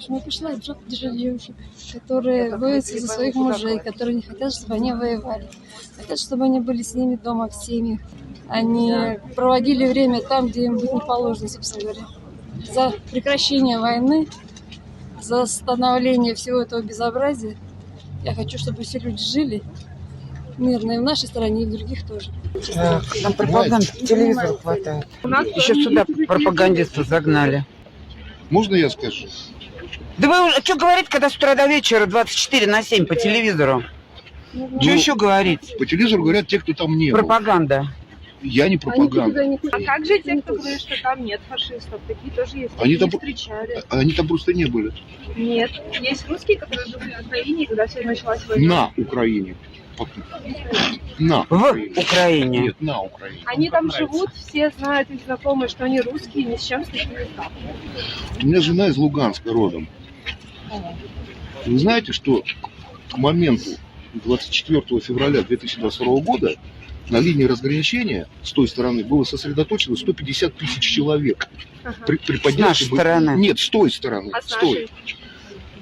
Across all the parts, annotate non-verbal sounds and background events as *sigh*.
Я пришла и поддержать девушек, которые боятся за своих мужей, которые не хотят, чтобы они воевали. Хотят, чтобы они были с ними дома в семьях. Они проводили время там, где им быть не положено, собственно говоря. За прекращение войны, за остановление всего этого безобразия. Я хочу, чтобы все люди жили мирно и в нашей стране, и в других тоже. Так, нам пропаганды по телевизору хватает. Еще сюда пропагандистов загнали. Можно я скажу? Да вы уже, что говорить, когда с утра до вечера 24 на 7 по телевизору? Что еще говорить? По телевизору говорят те, кто там не был. Я не пропаганда. А как же те, кто говорит, что там нет фашистов? Такие тоже есть. Они там- встречали. А Они там просто не были. Нет. Есть русские, которые жили на Украине, когда все началась война. На Украине. На В Украине. Нет, на Украине. Они там живут, все знают их знакомые, что они русские, ни с чем с таким не сталкиваются. У меня жена из Луганска родом. Вы знаете, что к моменту 24 февраля 2022 года на линии разграничения с той стороны было сосредоточено 150 тысяч человек. Ага. При, при С поддержке нашей бы- стороны. Нет, с той стороны. А с с той. нашей?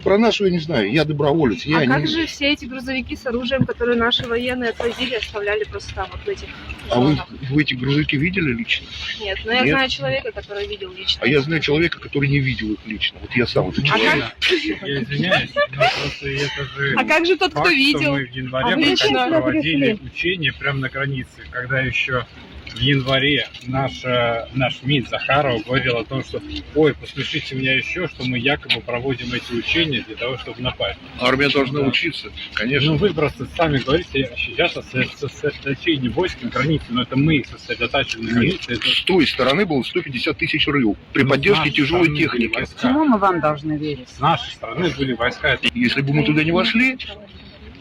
Про нашу я не знаю. Я доброволец. Я а не... как же все эти грузовики с оружием, которые наши военные отвозили, оставляли просто там, вот в этих А вы, зонах? вы эти грузовики видели лично? Нет, но я Нет? знаю человека, который видел лично. А я знаю человека, который не видел их лично. Вот я сам этот А человек. Я извиняюсь, но просто это же А как же тот, кто факт, что видел? мы в январе А проводили? учения прямо на границе, когда еще в январе наша, наш МИД Захарова говорил о том, что ой, послушайте меня еще, что мы якобы проводим эти учения для того, чтобы напасть. Армия должна Да. учиться, конечно. Ну вы просто сами говорите сейчас о со- сосредоточении войск на границе, но это мы сосредотачиваем на Нет, границе. Это с той стороны было 150 тысяч рыл при с поддержке тяжелой техники. Почему мы вам должны верить? С нашей стороны были войска. Это Если бы мы туда не вошли,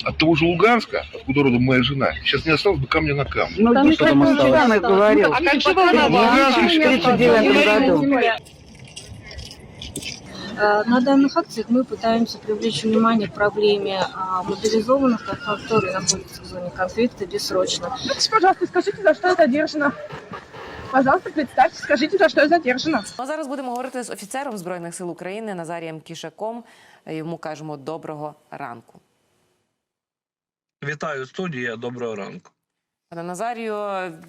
от того же Луганска, откуда родом моя жена, сейчас не осталось бы камня на камне. Ну, Там что никак там не осталось? осталось. говорил. А как же В волноваться? Луганске в 1939 году. Э, На данных акциях мы пытаемся привлечь внимание к проблеме а, мобилизованных, которые находятся в зоне конфликта бессрочно. Скажите, пожалуйста, скажите, за что я задержана? Пожалуйста, представьте, скажите, за что я задержана. Ну, а зараз будемо говорити з офіцером Збройних сил України Назарієм Кішаком. Йому кажемо доброго ранку. Вітаю студія, доброго ранку. Пане Назарію,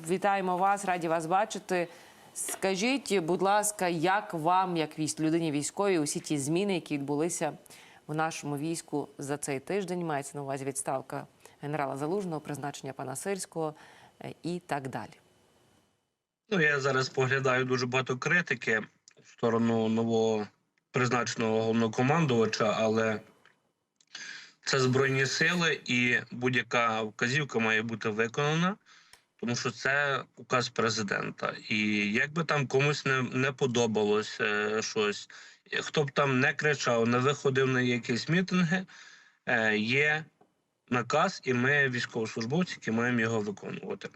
вітаємо вас, раді вас бачити. Скажіть, будь ласка, як вам, як військ, людині військовій, усі ті зміни, які відбулися в нашому війську за цей тиждень, мається на увазі відставка генерала Залужного, призначення пана Сирського е, і так далі. Ну, я зараз поглядаю дуже багато критики в сторону нового призначеного головнокомандувача, але це збройні сили, і будь-яка вказівка має бути виконана, тому що це указ президента. І як би там комусь не, не подобалось е, щось, хто б там не кричав, не виходив на якісь мітинги, е, є наказ, і ми, військовослужбовці, які маємо його виконувати.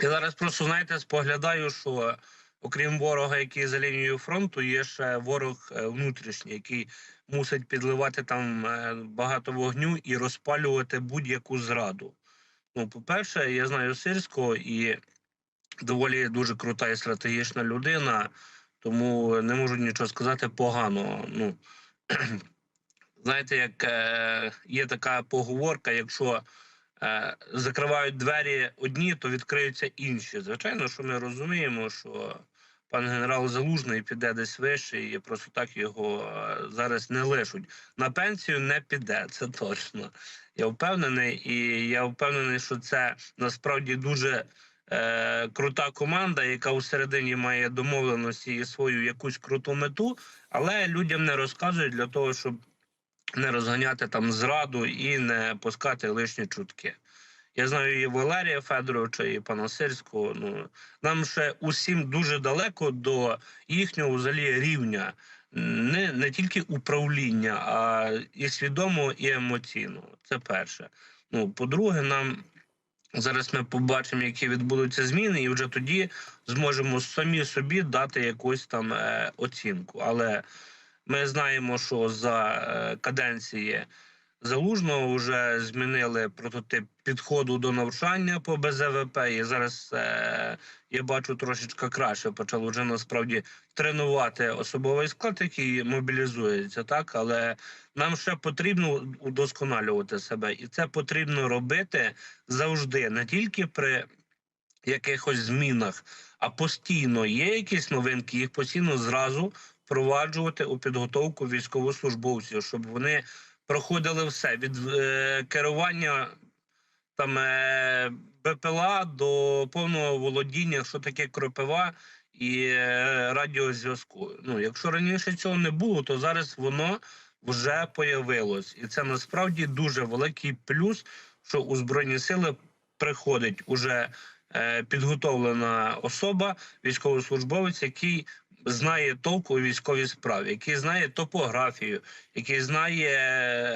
Я зараз просто, знаєте, споглядаю, що окрім ворога, який за лінією фронту, є ще ворог е, внутрішній, який мусить підливати там е, багато вогню і розпалювати будь-яку зраду. Ну, по-перше, я знаю сирського і доволі дуже крута і стратегічна людина, тому не можу нічого сказати поганого. Ну, *clears throat* знаєте, як е, є така поговорка, якщо закривають двері одні, то відкриються інші. Звичайно, що ми розуміємо, що пан генерал Залужний піде десь вище, і просто так його е, зараз не лишуть. На пенсію не піде, *laughs* це точно. Я впевнений, і я впевнений, що це насправді дуже. Е, крута команда, яка всередині має домовленості і свою якусь круту мету, але людям не розказують для того, щоб не розганяти там зраду і не пускати лишні чутки. Я знаю і Валерія Федоровича, і пана Сирського. Ну нам ще усім дуже далеко до їхнього взагалі рівня, не, не тільки управління, а і свідомо, і емоційно. Це перше. Ну, по-друге, нам зараз ми побачимо, які відбудуться зміни, і вже тоді зможемо самі собі дати якусь там е, оцінку. Але ми знаємо, що за е, каденції Залужного вже змінили прототип підходу до навчання по БЗВП. І зараз е, я бачу трошечки краще. Почали вже насправді тренувати особовий склад, який мобілізується, так але нам ще потрібно удосконалювати себе, і це потрібно робити завжди, не тільки при якихось змінах, а постійно є якісь новинки, їх постійно зразу впроваджувати у підготовку військовослужбовців, щоб вони проходили все від е, керування там е, БПЛА до повного володіння, що таке кропива і е, радіозв'язку. Ну, якщо раніше цього не було, то зараз воно вже появилось, і це насправді дуже великий плюс, що у збройні сили приходить уже е, підготовлена особа, військовослужбовець, який знає толку у військовій справі, який знає топографію, який знає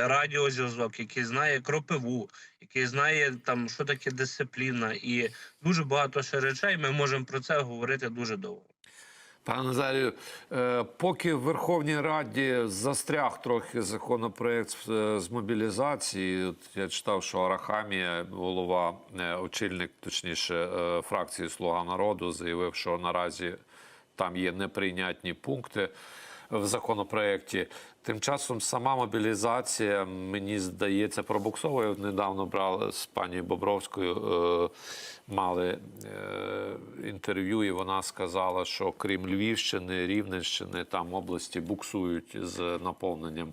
радіозв'язок, який знає кропиву, який знає там, що таке дисципліна, і дуже багато ще речей. Ми можемо про це говорити дуже довго. Пане Назарію, е, поки в Верховній Раді застряг трохи законопроект з- з мобілізації, от я читав, що Арахамія, голова, е, очільник, точніше, е, фракції Слуга народу, заявив, що наразі там є неприйнятні пункти в законопроекті. Тим часом сама мобілізація, мені здається, пробуксовує. Недавно брали з пані Бобровською, е, мали е, інтерв'ю, і вона сказала, що крім Львівщини, Рівненщини, там області буксують з наповненням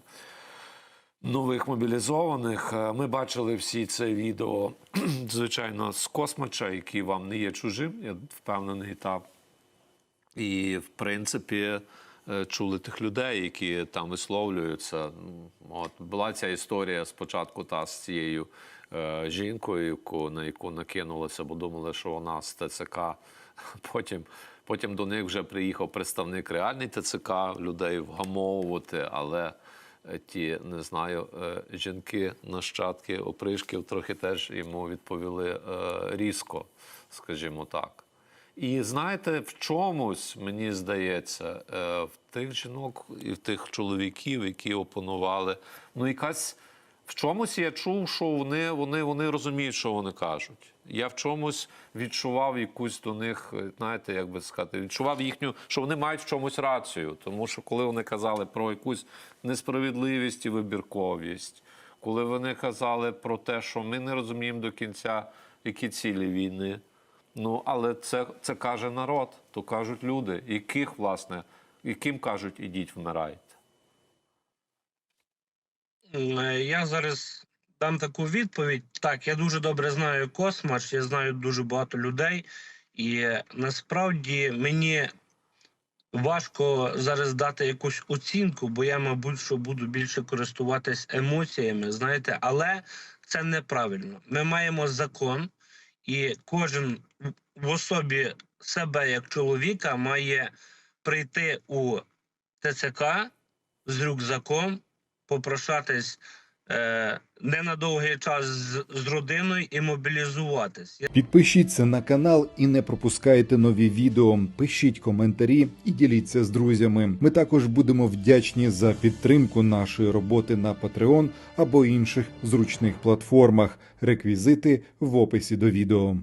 нових мобілізованих. Е, Ми бачили всі це відео, *clears throat* звичайно, з космача, який вам не є чужим, я впевнений, та і, в принципі, е, чули тих людей, які там висловлюються. От була ця історія спочатку та з цією е, жінкою, яку, на яку накинулися, бо думали, що вона з ТЦК. *laughs* Потім, потім до них вже приїхав представник реальний ТЦК людей вгамовувати, але е, ті, не знаю, е, жінки, нащадки опришків трохи теж йому відповіли е, різко, скажімо так. І знаєте, в чомусь, мені здається, е, в тих жінок і в тих чоловіків, які опонували, ну якась в чомусь я чув, що вони, вони, вони розуміють, що вони кажуть. Я в чомусь відчував якусь до них, е, знаєте, як би сказати, відчував їхню, що вони мають в чомусь рацію. Тому що коли вони казали про якусь несправедливість і вибірковість, коли вони казали про те, що ми не розуміємо до кінця, які цілі війни. Ну, але це, це каже народ, то кажуть люди, яких, власне, яким кажуть, ідіть вмирайте. Е, Я зараз дам таку відповідь. Так, я дуже добре знаю Космач, я знаю дуже багато людей, і е, насправді мені важко зараз дати якусь оцінку, бо я, мабуть, що буду більше користуватись емоціями, знаєте, але це неправильно. Ми маємо закон, і кожен в- особі себе як чоловіка має прийти у ТЦК з рюкзаком, попрошатись не на довгий час з, родиною і мобілізуватись. Підпишіться на канал і не пропускайте нові відео. Пишіть коментарі і діліться з друзями. Ми також будемо вдячні за підтримку нашої роботи на Patreon або інших зручних платформах. Реквізити в описі до відео.